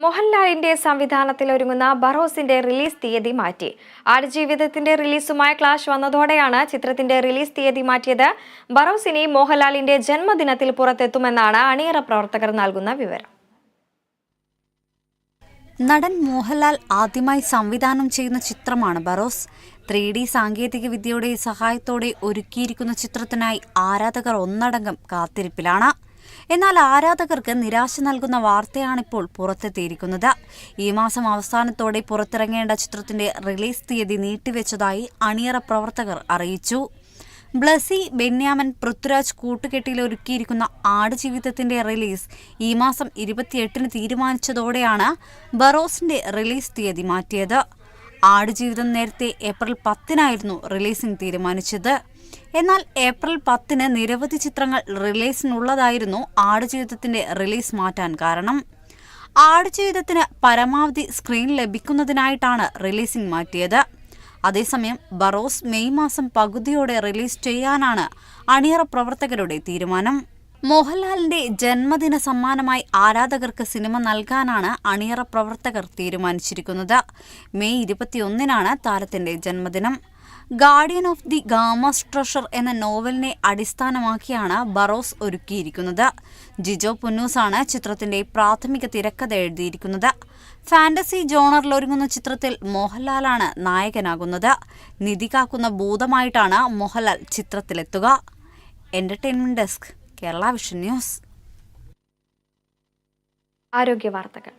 മോഹൻലാലിന്റെ സംവിധാനത്തിൽ ഒരുങ്ങുന്ന ബറോസിന്റെ റിലീസ് തീയതി മാറ്റി. ആടുജീവിതത്തിന്റെ റിലീസുമായി ക്ലാഷ് വന്നതോടെയാണ് ചിത്രത്തിന്റെ റിലീസ് തീയതി മാറ്റിയത്. ബറോസ് ഇനി മോഹൻലാലിന്റെ ജന്മദിനത്തിൽ പുറത്തെത്തുമെന്നാണ് അണിയറ പ്രവർത്തകർ നൽകുന്ന വിവരം. നടൻ മോഹൻലാൽ ആദ്യമായി സംവിധാനം ചെയ്യുന്ന ചിത്രമാണ് ബറോസ്. ത്രീ ഡി സാങ്കേതിക വിദ്യയുടെ സഹായത്തോടെ ഒരുക്കിയിരിക്കുന്ന ചിത്രത്തിനായി ആരാധകർ ഒന്നടങ്കം കാത്തിരിപ്പിലാണ്. എന്നാൽ ആരാധകർക്ക് നിരാശ നൽകുന്ന വാർത്തയാണിപ്പോൾ പുറത്തെത്തിയിരിക്കുന്നത്. ഈ മാസം അവസാനത്തോടെ പുറത്തിറങ്ങേണ്ട ചിത്രത്തിന്റെ റിലീസ് തീയതി നീട്ടിവെച്ചതായി അണിയറ പ്രവർത്തകർ അറിയിച്ചു. ബ്ലസി ബെന്യാമൻ പൃഥ്വിരാജ് കൂട്ടുകെട്ടിൽ ഒരുക്കിയിരിക്കുന്ന ആടുജീവിതത്തിന്റെ റിലീസ് ഈ മാസം ഇരുപത്തിയെട്ടിന് തീരുമാനിച്ചതോടെയാണ് ബറോസിന്റെ റിലീസ് തീയതി മാറ്റിയത്. ആടുജീവിതം നേരത്തെ ഏപ്രിൽ പത്തിനായിരുന്നു റിലീസിംഗ് തീരുമാനിച്ചത്. എന്നാൽ ഏപ്രിൽ പത്തിന് നിരവധി ചിത്രങ്ങൾ റിലീസിനുള്ളതായിരുന്നു ആടുജീവിതത്തിന്റെ റിലീസ് മാറ്റാൻ കാരണം. ആടുജീവിതത്തിന് പരമാവധി സ്ക്രീൻ ലഭിക്കുന്നതിനായിട്ടാണ് റിലീസിംഗ് മാറ്റിയത്. അതേസമയം ബറോസ് മെയ് മാസം പകുതിയോടെ റിലീസ് ചെയ്യാനാണ് അണിയറ പ്രവർത്തകരുടെ തീരുമാനം. മോഹൻലാലിന്റെ ജന്മദിന സമ്മാനമായി ആരാധകർക്ക് സിനിമ നൽകാനാണ് അണിയറ പ്രവർത്തകർ തീരുമാനിച്ചിരിക്കുന്നത്. മെയ് ഇരുപത്തിയൊന്നിനാണ് താരത്തിന്റെ ജന്മദിനം. Guardian of the Gama's treasure എന്ന നോവലിനെ അടിസ്ഥാനമാക്കിയാണ് ബറോസ് ഒരുക്കിയിരിക്കുന്നത്. ജിജോ പുന്നൂസാണ് ചിത്രത്തിന്റെ പ്രാഥമിക തിരക്കഥ എഴുതിയിരിക്കുന്നത്. ഫാന്റസി ജോണറിൽ ഒരുങ്ങുന്ന ചിത്രത്തിൽ മോഹൻലാലാണ് നായകനാകുന്നത്. നിധി കാക്കുന്ന ഭൂതമായിട്ടാണ് Mohanlal ചിത്രത്തിലെത്തുക. Entertainment desk Kerala vision news. ആരോഗ്യ വാർത്തകൾ.